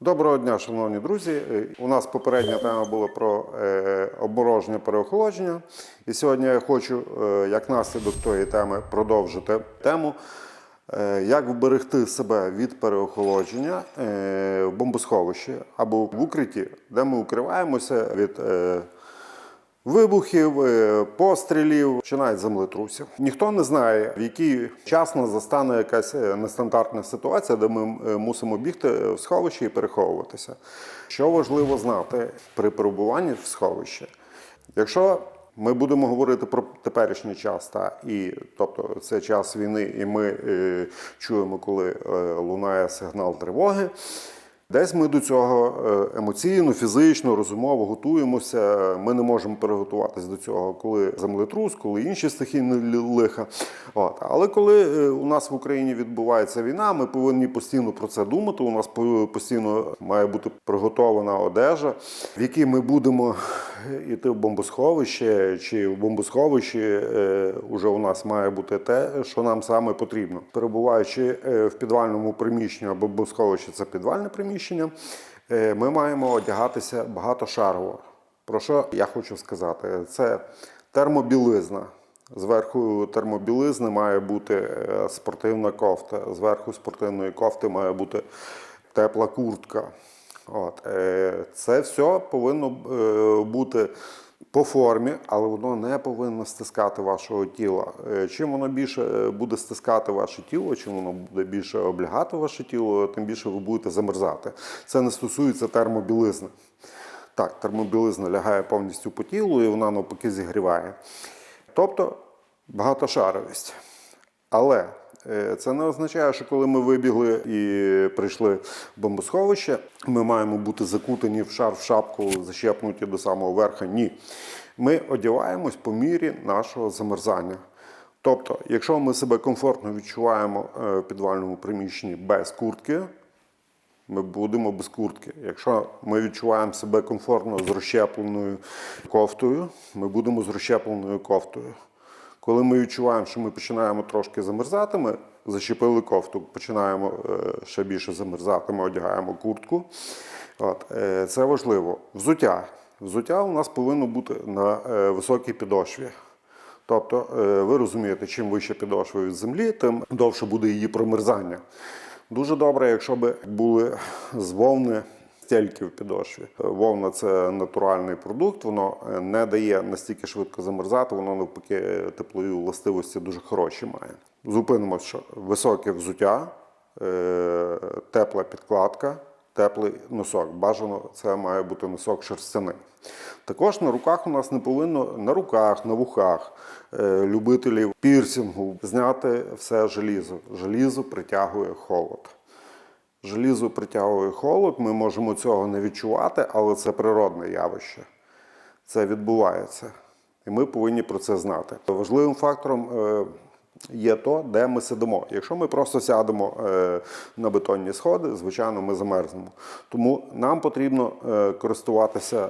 Доброго дня, шановні друзі. Е, У нас попередня тема була про е, обмороження переохолодження. І сьогодні я хочу, е, як наслідок тої теми, продовжити тему, як вберегти себе від переохолодження в бомбосховищі або в укритті, де ми укриваємося від. Вибухів, е, пострілів чи навіть землетрусів. Ніхто не знає, в який час нас застане якась е, нестандартна ситуація, де ми е, мусимо бігти в сховище і переховуватися. Що важливо знати при перебуванні в сховищі? Якщо ми будемо говорити про теперішній час, та і тобто це час війни, і ми е, чуємо, коли е, лунає сигнал тривоги. Десь ми до цього е, емоційно, фізично, розумово готуємося. Ми не можемо переготуватись до цього, коли землетрус, коли інші стихійні лиха. От. Але коли е, у нас в Україні відбувається війна, ми повинні постійно про це думати. У нас по- постійно має бути приготована одежа, в якій ми будемо йти в бомбосховище, чи в бомбосховищі е, уже у нас має бути те, що нам саме потрібно. Перебуваючи е, в підвальному приміщенні або бомбосховище це підвальне приміщення, е, ми маємо одягатися багатошарово. Про що я хочу сказати? Це термобілизна. Зверху термобілизни має бути е, спортивна кофта. Зверху спортивної кофти має бути тепла куртка. От, е, це все повинно е, бути по формі, але воно не повинно стискати вашого тіла. Е, Чим воно більше буде стискати ваше тіло, чим воно буде більше облягати ваше тіло, тим більше ви будете замерзати. Це не стосується термобілизни. Так, термобілизна лягає повністю по тілу і вона навпаки зігріває. Тобто багатошаровість. Але це не означає, що коли ми вибігли і прийшли в бомбосховище, ми маємо бути закутані в шар в шапку, защепнуті до самого верха. Ні. Ми одягаємось по мірі нашого замерзання. Тобто, якщо ми себе комфортно відчуваємо е, в підвальному приміщенні без куртки, ми будемо без куртки. Якщо ми відчуваємо себе комфортно з розщепленою кофтою, ми будемо з розщепленою кофтою. Коли ми відчуваємо, що ми починаємо трошки замерзати, ми защепили кофту, починаємо е, ще більше замерзати, ми одягаємо куртку. От, е, це важливо. Взуття. Взуття у нас повинно бути на е, високій підошві. Тобто, ви розумієте, чим вище підошва від землі, тим довше буде її промерзання. Дуже добре, якщо б були з вовни стельки в підошві. Вовна це натуральний продукт, воно е, не дає настільки швидко замерзати, воно навпаки теплові властивості дуже хороші має. Зупинимося, що високе взуття, е, тепла підкладка, теплий носок. Бажано це має бути носок шерстяний. Також на руках у нас не повинно на руках, на вухах е, любителів пірсингу зняти все желізо. Желізо притягує холод. Желізо притягує холод, ми можемо цього не відчувати, але це природне явище. Це відбувається. І ми повинні про це знати. Важливим фактором е, є то, де ми сидимо. Якщо ми просто сядемо е, на бетонні сходи, звичайно, ми замерзнемо. Тому нам потрібно е, користуватися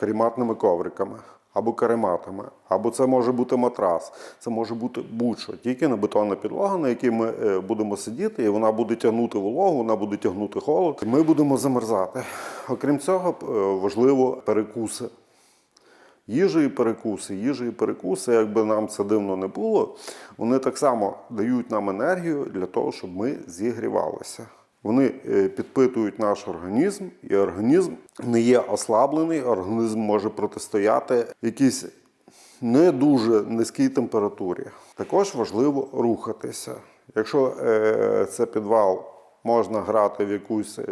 каріматними ковриками. Або карематами, або це може бути матрас, це може бути будь-що, тільки не бетонна підлога, на якій ми е, будемо сидіти, і вона буде тягнути вологу, вона буде тягнути холод. Ми будемо замерзати. Окрім цього, е, важливо перекуси. Їжа і перекуси, їжа і перекуси, якби нам це дивно не було, вони так само дають нам енергію для того, щоб ми зігрівалися. Вони е, підпитують наш організм, і організм не є ослаблений, організм може протистояти якійсь не дуже низькій температурі. Також важливо рухатися. Якщо е, це підвал, можна грати в якусь е,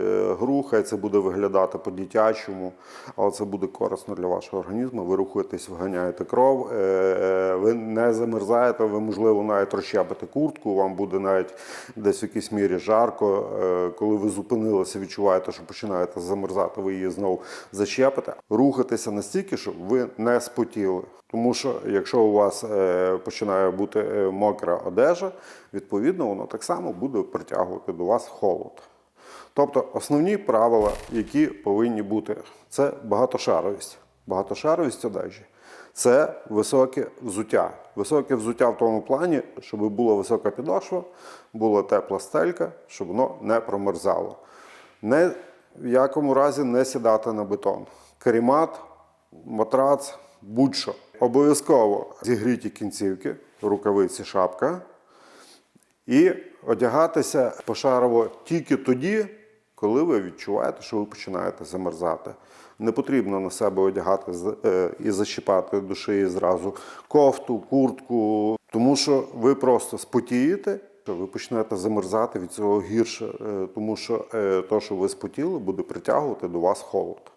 гру, хай це буде виглядати по-дитячому, але це буде корисно для вашого організму. Ви рухаєтесь, виганяєте кров, е, ви не замерзаєте, ви, можливо, навіть розщепите куртку, вам буде навіть десь в якійсь мірі жарко. Е, Коли ви зупинилися, відчуваєте, що починаєте замерзати, ви її знову защепите. Рухатися настільки, щоб ви не спотіли. Тому що якщо у вас е, починає бути е, мокра одежа, відповідно воно так само буде притягувати до вас холод. Тобто основні правила, які повинні бути, це багатошаровість. Багатошаровість одежі. Це високе взуття. Високе взуття в тому плані, щоб була висока підошва, була тепла стелька, щоб воно не промерзало. Не в якому разі не сідати на бетон. Карімат, матрац, будь-що. Обов'язково зігріті кінцівки, рукавиці, шапка. І одягатися пошарово тільки тоді, коли ви відчуваєте, що ви починаєте замерзати. Не потрібно на себе одягати е, і защіпати до шиї зразу кофту, куртку, тому що ви просто спотієте, ви почнете замерзати від цього гірше, е, тому що е, то, що ви спотіли, буде притягувати до вас холод.